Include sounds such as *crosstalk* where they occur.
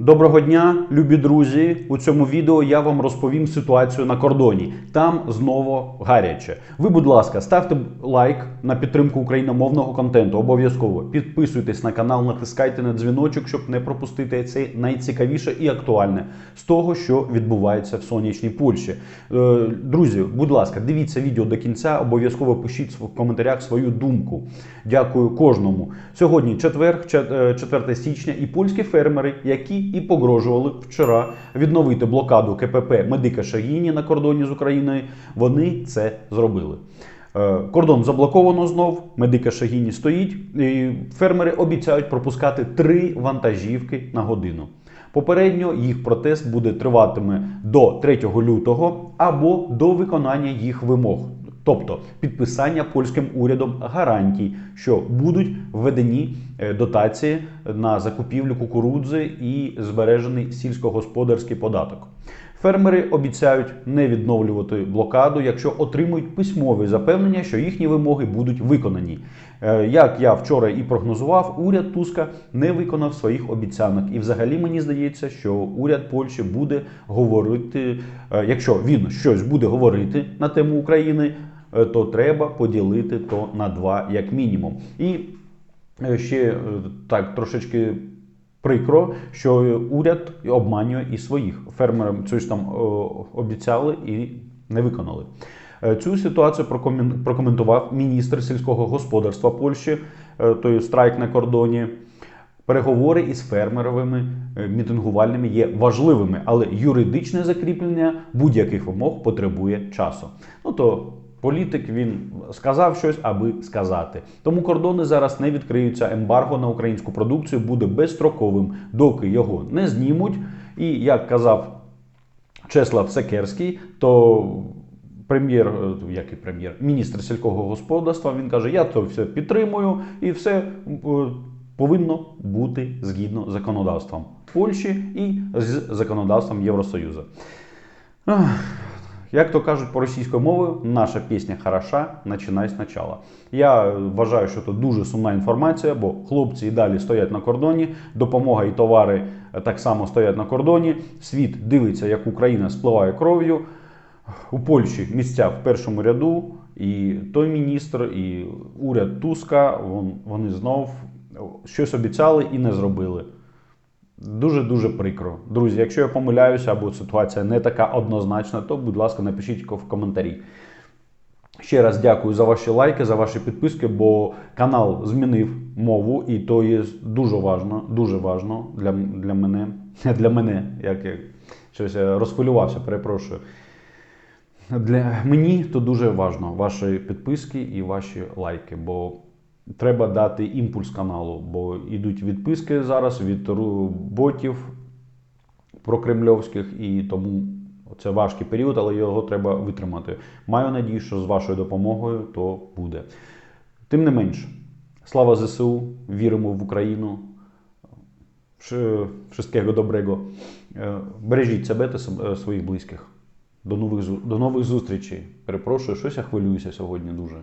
Доброго дня, любі друзі! У цьому відео я вам розповім ситуацію на кордоні. Там знову гаряче. Ви, будь ласка, ставте лайк на підтримку україномовного контенту. Обов'язково підписуйтесь на канал, натискайте на дзвіночок, щоб не пропустити це найцікавіше і актуальне з того, що відбувається в сонячній Польщі. Е, Друзі, будь ласка, дивіться відео до кінця. Обов'язково пишіть в коментарях свою думку. Дякую кожному. Сьогодні четвер, чет- е, 4 січня, і польські фермери, які і погрожували вчора відновити блокаду КПП Медика Шагіні на кордоні з Україною, вони це зробили. Е, Кордон заблоковано знов, медика Шагіні стоїть, і фермери обіцяють пропускати три вантажівки на годину. Попередньо їх протест буде триватиме до 3 лютого або до виконання їх вимог, тобто підписання польським урядом гарантій, що будуть введені е, дотації на закупівлю кукурудзи і збережений сільськогосподарський податок. Фермери обіцяють не відновлювати блокаду, якщо отримують письмові запевнення, що їхні вимоги будуть виконані. Е, Як я вчора і прогнозував, уряд Туска не виконав своїх обіцянок. І взагалі мені здається, що уряд Польщі буде говорити, е, якщо він щось буде говорити на тему України, то треба поділити то на два як мінімум. І е, ще е, так трошечки прикро, що уряд обманює і своїх фермерам щось там е, обіцяли і не виконали. Е, Цю ситуацію прокоментував міністр сільського господарства Польщі, е, той страйк на кордоні. Переговори із фермеровими е, мітингувальними є важливими, але юридичне закріплення будь-яких вимог потребує часу. Ну то політик він сказав щось, аби сказати. Тому кордони зараз не відкриються. Ембарго на українську продукцію буде безстроковим, доки його не знімуть. І як казав Чеслав Секерський, то прем'єр, е, як і прем'єр, міністр сільського господарства, він каже: я це все підтримую і все е, повинно бути згідно з законодавством Польщі і з законодавством Євросоюзу. Як то кажуть по російською мовою, наша пісня хороша, починай спочатку. Я вважаю, що це дуже сумна інформація, бо хлопці і далі стоять на кордоні, допомога і товари е, так само стоять на кордоні. Світ дивиться, як Україна спливає кров'ю. У Польщі місця в першому ряду, і той міністр, і уряд Туска вон- вони знов щось обіцяли і не зробили. Дуже дуже прикро. Друзі, якщо я помиляюся або ситуація не така однозначна, то будь ласка, напишіть в коментарі. Ще раз дякую за ваші лайки, за ваші підписки, бо канал змінив мову, і то є дуже важно, дуже важно для, для мене. *laughs* Для мене, як я щось розхвилювався, перепрошую. Для мені то дуже важно ваші підписки і ваші лайки, бо треба дати імпульс каналу, бо йдуть відписки зараз від ботів прокремльовських, і тому це важкий період, але його треба витримати. Маю надію, що з вашою допомогою то буде. Тим не менш, слава ЗСУ, віримо в Україну. Wszystkiego доброго. Е, Бережіть себе та е, своїх близьких. До нових, до нових зустрічей. Перепрошую, щось я хвилююся сьогодні дуже.